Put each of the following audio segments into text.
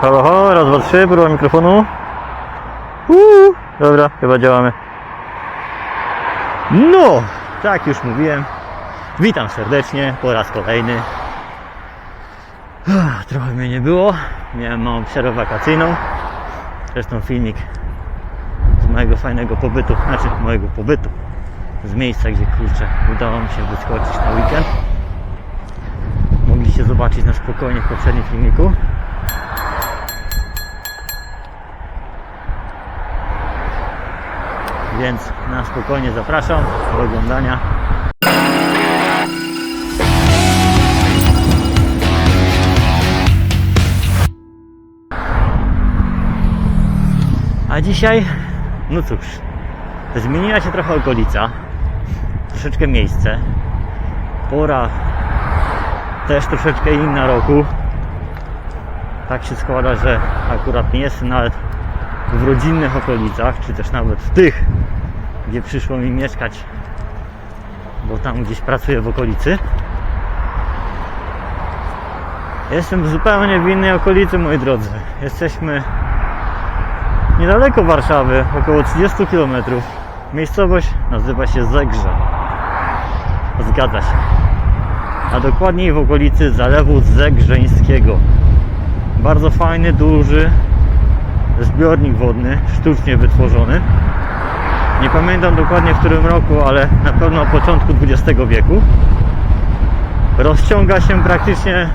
Halo, halo, raz, dwa, trzy, próba mikrofonu. Uuu, dobra, chyba działamy. No, tak już mówiłem. Witam serdecznie po raz kolejny. Uff, Trochę mnie nie było. Miałem małą przerwę wakacyjną. Zresztą filmik z mojego fajnego pobytu, znaczy mojego pobytu. Z miejsca, gdzie kurczę, udało mi się wyskoczyć na weekend. Mogliście zobaczyć na spokojnie w poprzednim filmiku. Więc na spokojnie zapraszam do oglądania. A dzisiaj, no cóż, zmieniła się trochę okolica, troszeczkę miejsce, pora też troszeczkę inna roku. Tak się składa, że akurat nie jestem nawet w rodzinnych okolicach, czy też nawet w tych, gdzie przyszło mi mieszkać, bo tam gdzieś pracuję w okolicy. Jestem zupełnie w innej okolicy, moi drodzy. Jesteśmy niedaleko Warszawy, około 30 km. Miejscowość nazywa się Zegrze. Zgadza się. A dokładniej w okolicy Zalewu Zegrzeńskiego. Bardzo fajny, duży zbiornik wodny, sztucznie wytworzony. Nie pamiętam dokładnie w którym roku, ale na pewno na początku XX wieku. Rozciąga się praktycznie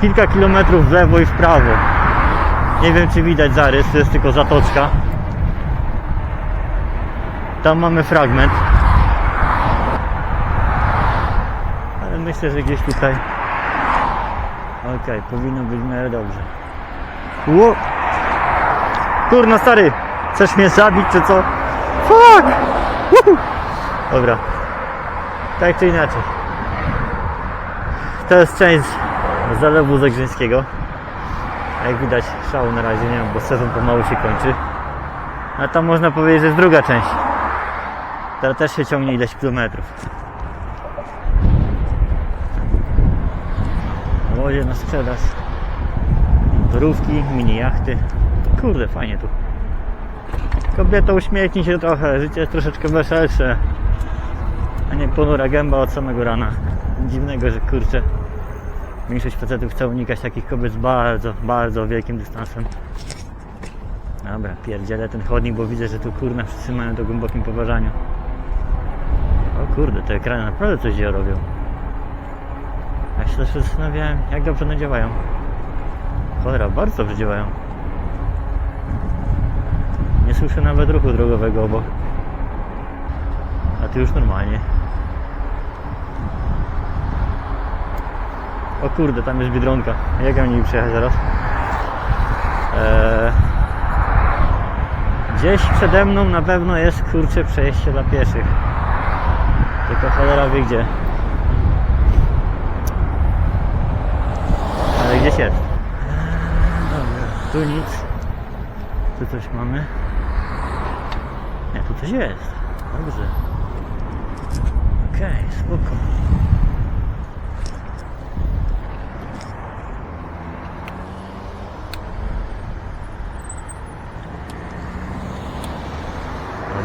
kilka kilometrów w lewo i w prawo. Nie wiem czy widać zarys, to jest tylko zatoczka. Tam mamy fragment. Ale myślę, że gdzieś tutaj. Okej, powinno być miarę dobrze. Ło! Kurna stary! Chcesz mnie zabić czy co? Fuck! Dobra. Tak czy inaczej. To jest część zalewu Zegrzyńskiego. Jak widać szału na razie nie mam, bo sezon pomału się kończy. A tam można powiedzieć, że jest druga część. która też się ciągnie ileś kilometrów. Łodzie na sprzedaż. Motorówki, mini jachty. Kurde, fajnie tu. Kobieto, uśmiechnij się trochę, życie jest troszeczkę weselsze. A nie ponura gęba od samego rana. Dziwnego, że kurczę. Większość facetów chce unikać takich kobiet z bardzo, bardzo wielkim dystansem. Dobra, pierdzielę ten chodnik, bo widzę, że tu kurna wszyscy mają to głębokim poważaniu. O kurde, te ekrany naprawdę coś źle robią. Ja się też zastanawiałem, jak dobrze one działają. Cholera, bardzo dobrze działają. Nie słyszę nawet ruchu drogowego obok. A tu już normalnie. O kurde, tam jest Biedronka. Jak ja mam przejechać zaraz? Eee, gdzieś przede mną na pewno jest kurcze przejście dla pieszych. Tylko cholera wie gdzie. Ale gdzieś jest. Dobra, tu nic. Tu coś mamy. Nie, tu coś jest. Dobrze. Okej, spoko.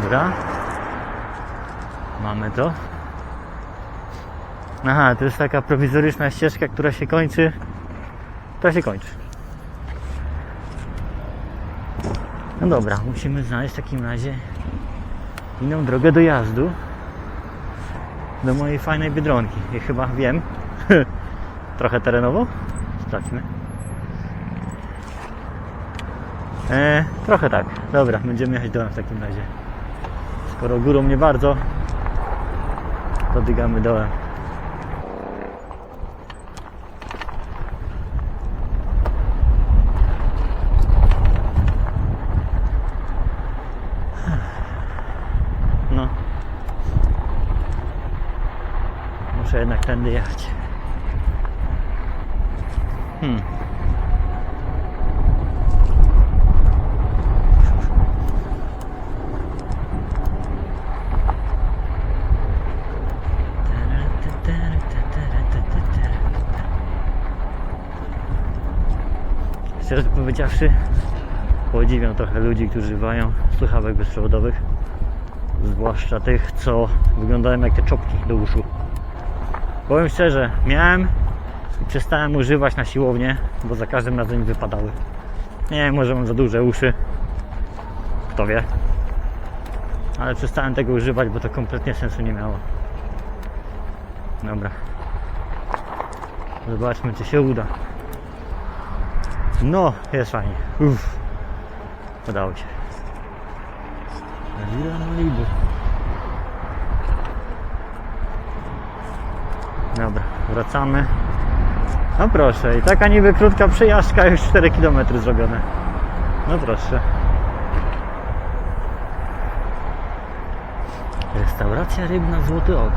Dobra. Mamy to. Aha, to jest taka prowizoryczna ścieżka, która się kończy. Która się kończy. No dobra, musimy znaleźć w takim razie inną drogę dojazdu do mojej fajnej biedronki. I chyba wiem. Trochę terenowo? Sprawdźmy. E, trochę tak. Dobra, będziemy jechać dołem w takim razie. Skoro górą nie bardzo, to dygamy dołem. No. Muszę jednak tędy jechać. Hmm. Szczerze powiedziawszy, podziwiam trochę ludzi, którzy używają słuchawek bezprzewodowych. Zwłaszcza tych, co wyglądają jak te czopki do uszu. Powiem szczerze, miałem i przestałem używać na siłownię, bo za każdym razem mi wypadały. Nie wiem, może mam za duże uszy. Kto wie. Ale przestałem tego używać, bo to kompletnie sensu nie miało. Dobra. Zobaczmy, czy się uda. No, jest fajnie. Uff. Udało się. Viva Malibu. Dobra, wracamy. No proszę, i taka niby krótka przejażdżka, już 4 km zrobione. No proszę. Restauracja rybna Złoty Oko.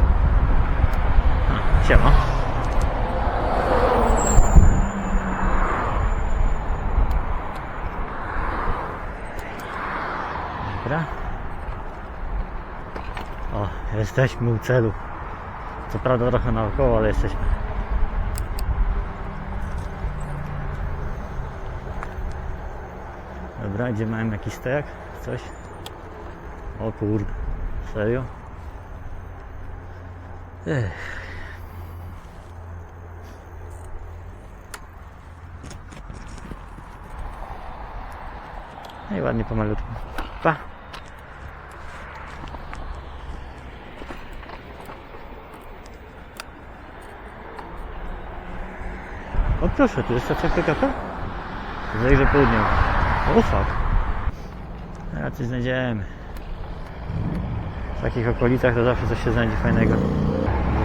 A, siema. Dobra. O, jesteśmy u celu. Co prawda trochę naokoło, ale jesteśmy. Dobra, gdzie mamy jakiś stojak? Coś? O kurde, serio? Ech. No i ładnie pomalutku. Pa! Proszę, tu jest stacja PKP? Zajrzę południowo. O fuck. Coś znajdziemy. W takich okolicach to zawsze coś się znajdzie fajnego.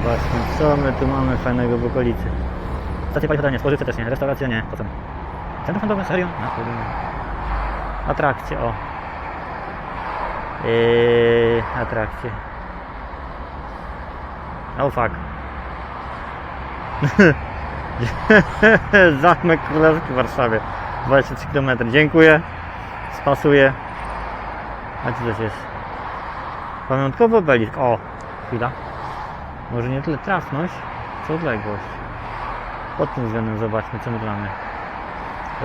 Zobaczmy, co my tu mamy fajnego w okolicy. Stacje paliwa nie, spożywcze też nie, restauracja nie, po co? Centrum handlowe, serio? Na chuj. Atrakcje, o. Yy, atrakcje. Oh fuck. Zamek Królewski w Warszawie. 23 km. Dziękuję. Spasuję. A co to jest? Pamiątkowy obelisk. O, chwila. Może nie tyle trafność, co odległość. Pod tym względem zobaczmy, co my mamy.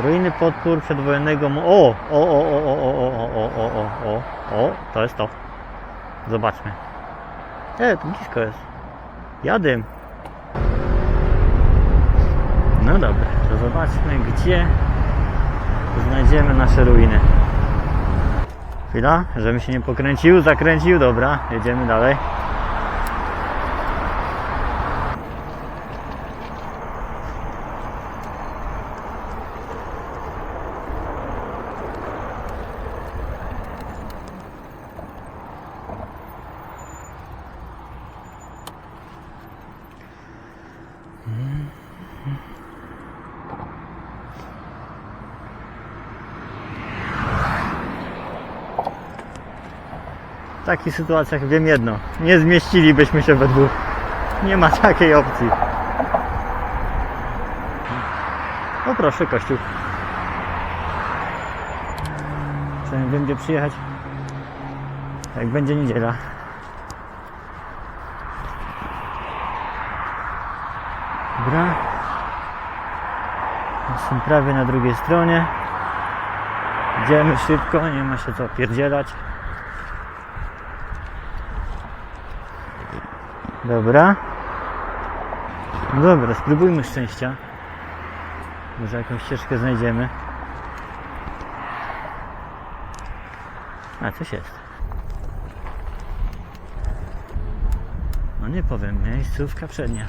Ruiny podpór przedwojennego... O! O, o, o, o, o, o, o, o, o, o, o, to jest to. Zobaczmy. E, tu blisko jest. Jadę. No dobra, to zobaczmy, gdzie znajdziemy nasze ruiny. Chwila, żebym się nie pokręcił, zakręcił, dobra, jedziemy dalej. W takich sytuacjach wiem jedno, nie zmieścilibyśmy się we dwóch. Nie ma takiej opcji. O proszę, kościół. Przynajmniej wiem gdzie przyjechać. Jak będzie niedziela. Dobra. Jestem prawie na drugiej stronie. Idziemy szybko, nie ma się co pierdzielać. Dobra. Dobra, spróbujmy szczęścia. Może jakąś ścieżkę znajdziemy. A, coś jest. No nie powiem, miejscówka przednia.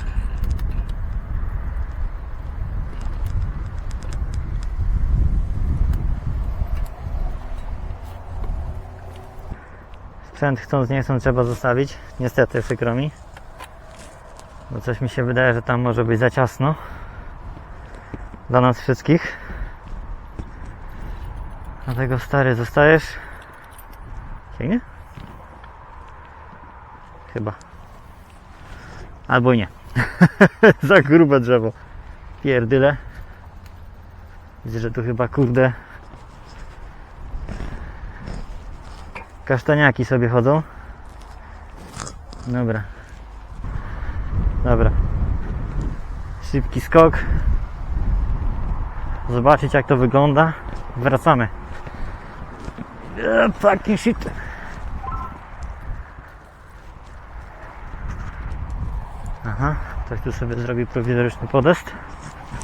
Sprzęt chcąc nie chcąc trzeba zostawić. Niestety przykro mi. Bo coś mi się wydaje, że tam może być za ciasno. Dla nas wszystkich. Dlatego stary zostajesz. Sięgnie? Chyba. Albo nie. za grube drzewo. Pierdyle. Widzę, że tu chyba kurde. Kasztaniaki sobie chodzą. Dobra. Dobra. Szybki skok. zobaczyć jak to wygląda. Wracamy. Yeah, fucking shit. Aha, ktoś tu sobie zrobił prowizoryczny podest.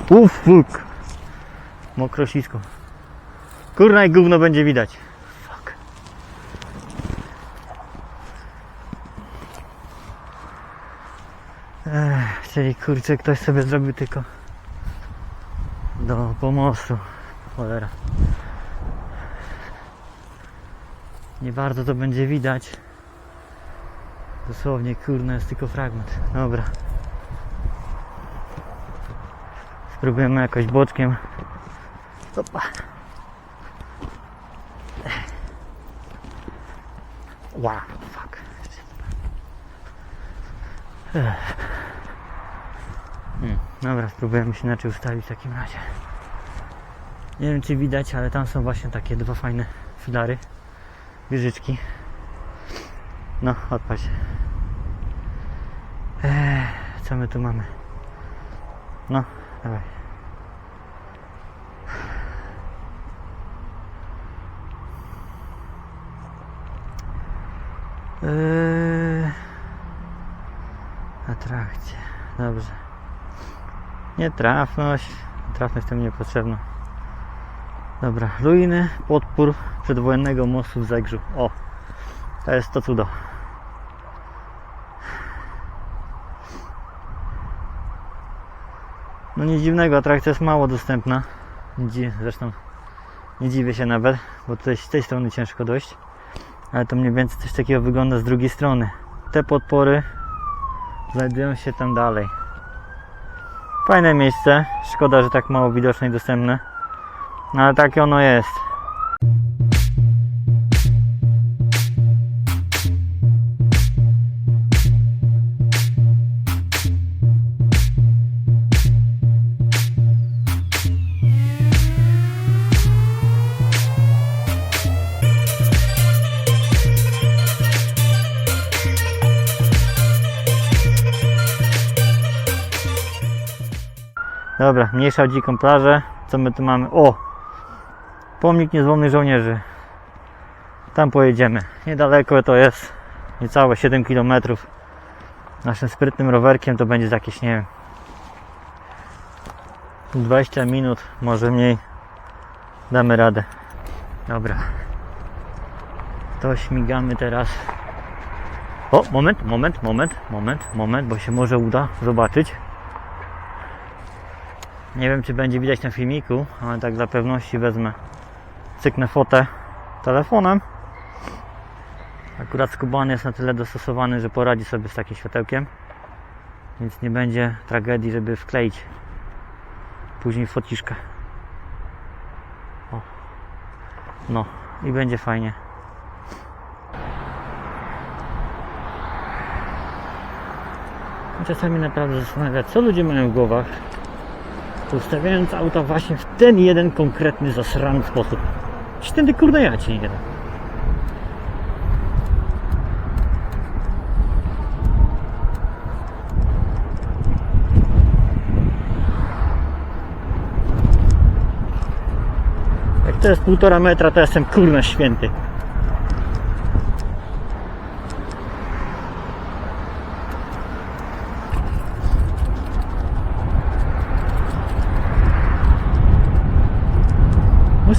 Uff. Mokro ślisko. Kurna i gówno będzie widać. Czyli kurczę ktoś sobie zrobił tylko do pomostu. Cholera. Nie bardzo to będzie widać. Dosłownie, kurna, jest tylko fragment. Dobra. Spróbujemy jakoś boczkiem. Opa. Wow, fuck. Ech. Dobra, spróbujemy się inaczej ustawić w takim razie. Nie wiem czy widać, ale tam są właśnie takie dwa fajne filary. Wieżyczki. No, odpaść. Ech, co my tu mamy? No, dawaj. Eee, atrakcje. Dobrze. Nietrafność. Trafność to mi niepotrzebna. Dobra, ruiny, podpór przedwojennego mostu w Zegrzu. O, to jest to cudo. No nic dziwnego, atrakcja jest mało dostępna. Zresztą nie dziwię się nawet, bo tutaj z tej strony ciężko dojść. Ale to mniej więcej coś takiego wygląda z drugiej strony. Te podpory znajdują się tam dalej. Fajne miejsce. Szkoda, że tak mało widoczne i dostępne. No ale takie ono jest. Dobra, mniejsza o dziką plażę. Co my tu mamy? O! Pomnik niezłomnych żołnierzy. Tam pojedziemy. Niedaleko to jest. Niecałe 7 km. Naszym sprytnym rowerkiem to będzie jakieś, nie wiem, 20 minut, może mniej. Damy radę. Dobra. To śmigamy teraz. O, moment, moment, moment, moment, moment, bo się może uda zobaczyć. Nie wiem, czy będzie widać na filmiku, ale tak dla pewności wezmę, cyknę fotę telefonem. Akurat skubany jest na tyle dostosowany, że poradzi sobie z takim światełkiem, więc nie będzie tragedii, żeby wkleić później fociszkę. O. No i będzie fajnie. Czasami naprawdę zastanawia, co ludzie mają w głowach, ustawiając auta właśnie w ten jeden konkretny, zasrany sposób. Święty kurde ja ci nie da. Jak to jest półtora metra, to jestem kurna święty.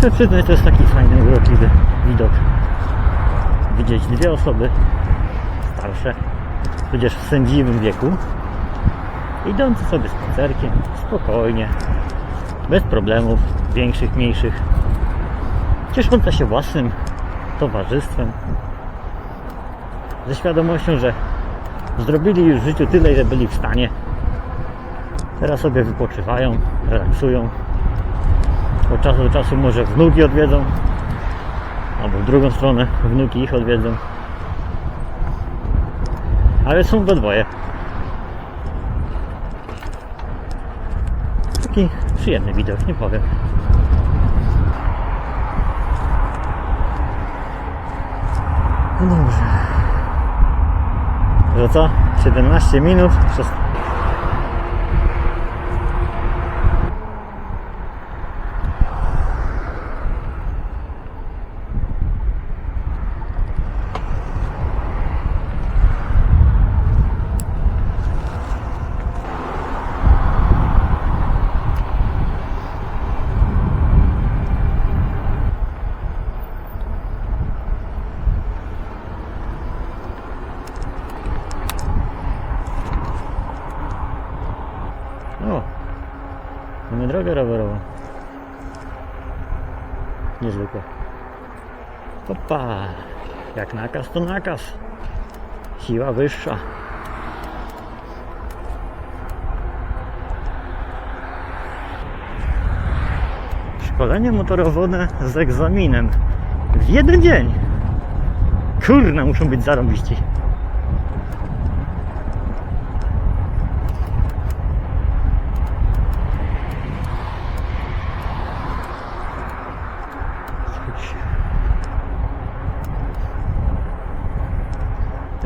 Muszę przyznać, to jest taki fajny, urokliwy widok. Widzieć dwie osoby starsze, tudzież w sędziwym wieku, idące sobie spacerkiem, spokojnie, bez problemów, większych, mniejszych, cieszące się własnym towarzystwem, ze świadomością, że zrobili już w życiu tyle, ile byli w stanie. Teraz sobie wypoczywają, relaksują, od czasu do czasu może wnuki odwiedzą. Albo w drugą stronę wnuki ich odwiedzą. Ale są we dwoje. Taki przyjemny widok, nie powiem. No dobrze. To co? 17 minut, 16. Opa, jak nakaz to nakaz. Siła wyższa. Szkolenie motorowodne z egzaminem w jeden dzień. Kurna, muszą być zarąbiści.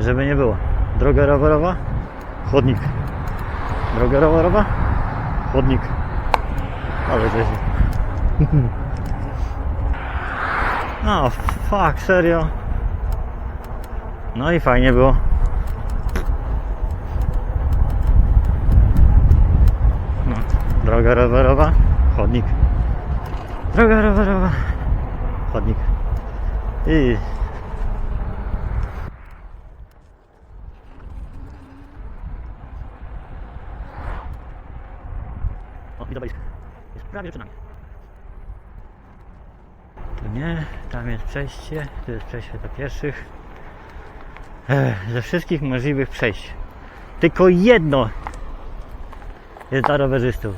Żeby nie było. Droga rowerowa, chodnik. Droga rowerowa, chodnik. Ale to jest... No, fuck, serio. No i fajnie było. No, droga rowerowa, chodnik. Droga rowerowa, chodnik. I O, widowisko. Jest prawie przed nami. Tu nie, tam jest przejście, tu jest przejście dla pieszych. Ech, ze wszystkich możliwych przejść. Tylko jedno jest dla rowerzystów.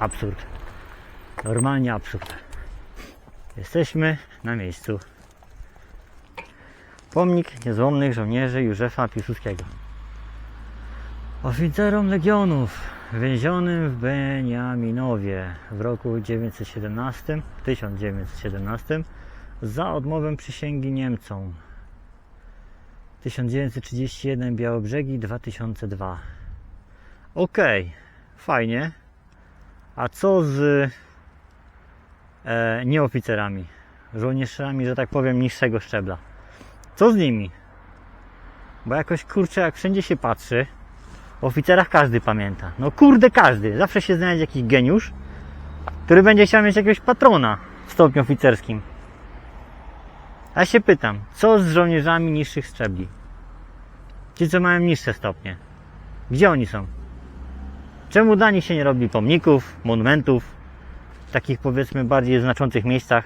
Absurd. Normalnie absurd. Jesteśmy na miejscu. Pomnik niezłomnych żołnierzy Józefa Piłsudskiego. Oficerom legionów więzionym w Beniaminowie w roku 917, 1917 za odmowę przysięgi Niemcom. 1931 Białobrzegi 2002. Okej, fajnie. A co z e, nieoficerami? Żołnierzami, że tak powiem, niższego szczebla. Co z nimi? Bo jakoś kurczę, jak wszędzie się patrzy, o oficerach każdy pamięta. No kurde każdy. Zawsze się znajdzie jakiś geniusz, który będzie chciał mieć jakiegoś patrona w stopniu oficerskim. Ja się pytam, co z żołnierzami niższych szczebli? Ci, co mają niższe stopnie. Gdzie oni są? Czemu dla nich się nie robi pomników, monumentów, w takich powiedzmy bardziej znaczących miejscach,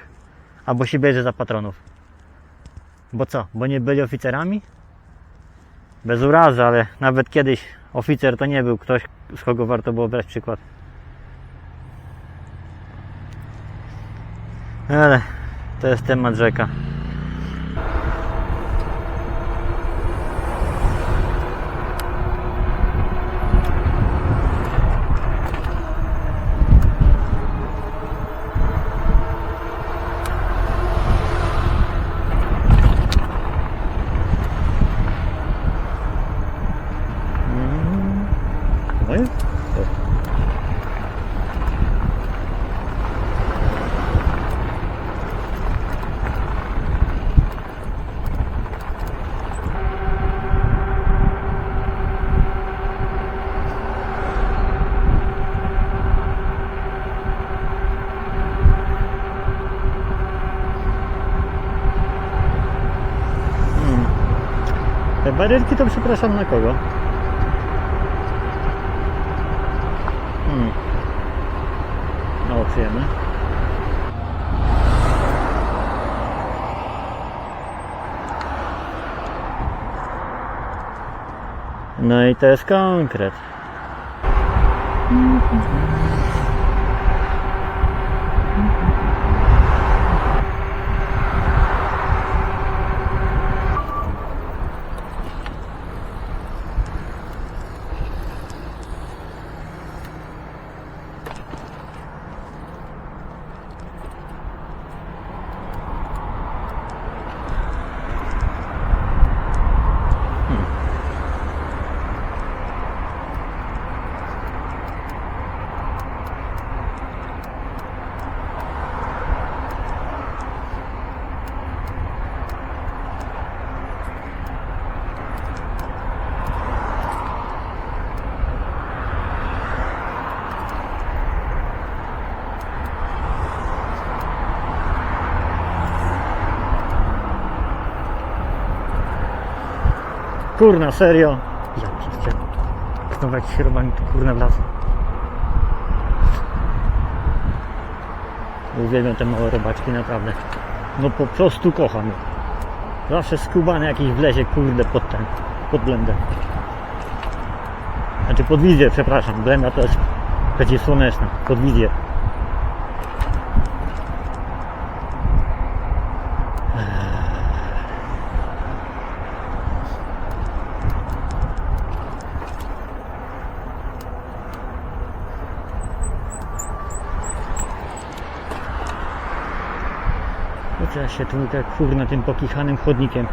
albo się bierze za patronów? Bo co? Bo nie byli oficerami? Bez urazy, ale nawet kiedyś oficer to nie był ktoś, z kogo warto było brać przykład. Ale to jest temat rzeka. Barierki to przepraszam na kogo? Hmm. Mało przyjemne. No i to jest konkret. Kurna, serio? Ja piszcie. Znowu jakiś robami tu kurna w las. Uwielbiam te małe robaczki, naprawdę. No po prostu kocham je. Zawsze skubany jakiś wlezie, kurde, pod ten, pod blendę. Znaczy pod wizję, przepraszam. Blenda to jest przeciwsłoneczna. Pod wizję. Się tłukę kurna tym pokichanym chodnikiem.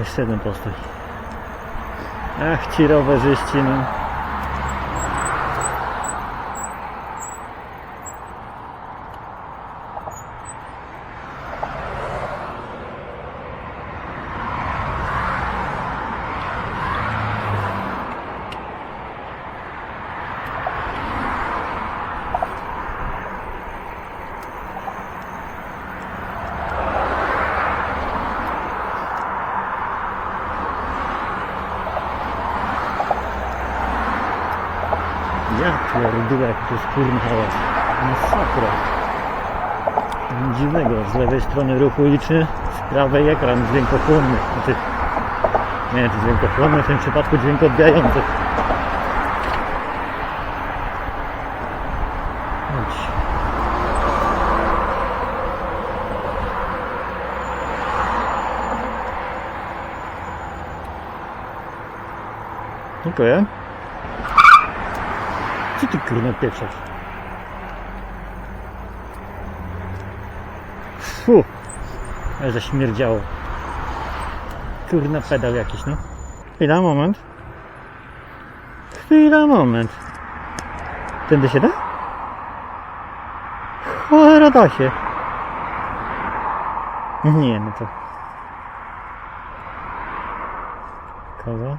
Jeszcze jeden postój. Ach, ci rowerzyści, no. Ja pierdolę, jak kurna hałas. Masakra. Nic Dziwnego, z lewej strony ruch uliczny, z prawej ekran dźwiękochłonny. Znaczy, nie wiem czy dźwiękochłonny, w tym przypadku dźwięk odbijający. Dziękuję. Co ty kurna pieprzasz? Fu! Ale zaśmierdziało. Kurna pedał jakiś, no. Chwila, moment. Chwila, moment. Tędy się da? Cholera da się. Nie, no to... Kogo?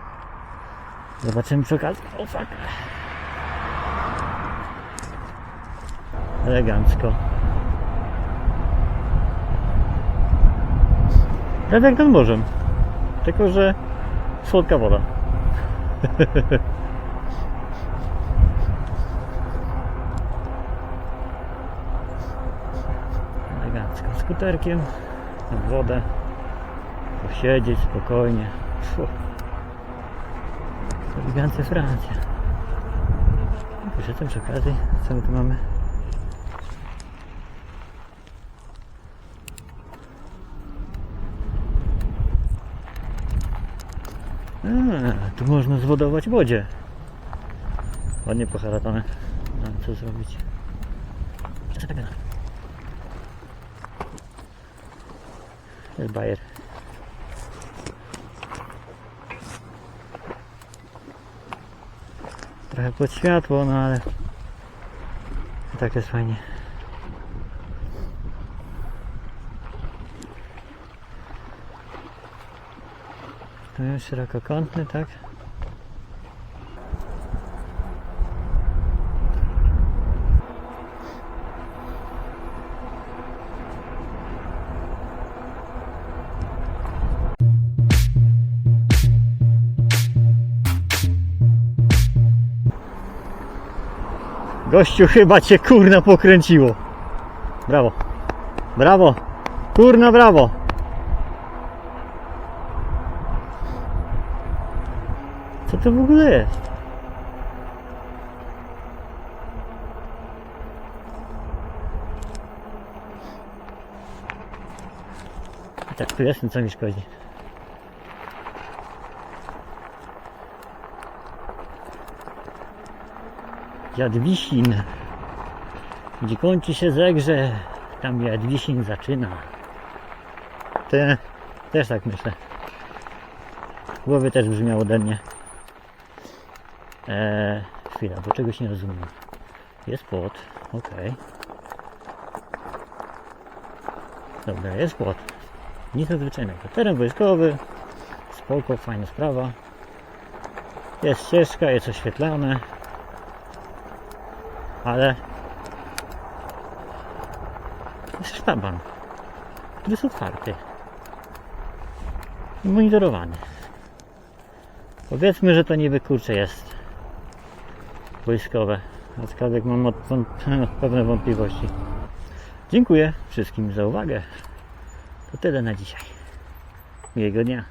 Zobaczymy przy okazji. O fuck. Elegancko. Prawie jak nad morzem. Tylko, że Słodka woda. Elegancko skuterkiem nad wodę. Posiedzieć spokojnie. Fu. Elegancja Francja. Poszedłem przy okazji. Co my tu mamy? A, tu można zwodować wodzie. Ładnie poharatane. Mam co zrobić. Zaczekaj. Jest bajer. Trochę pod światło, no ale tak jest fajnie. Tu jest szerokokątny, tak? Gościu chyba cię kurna pokręciło. Brawo. Brawo. Kurna brawo. To w ogóle jest? I tak tu jestem, co mi szkodzi. Jadwisin. Gdzie kończy się zegrze, tam Jadwisin zaczyna. Te, też tak myślę. W głowie też brzmiało ode mnie. Eee, chwila, bo czegoś nie rozumiem. Jest płot, ok. Dobra, jest płot. Nic nadzwyczajnego. Teren wojskowy, spoko, fajna sprawa. Jest ścieżka, jest oświetlone. Ale jest sztaban, który jest otwarty i monitorowany. Powiedzmy, że to niby kurcze jest wojskowe, aczkolwiek mam od- pewne wątpliwości. Dziękuję wszystkim za uwagę. To tyle na dzisiaj. Miłego dnia.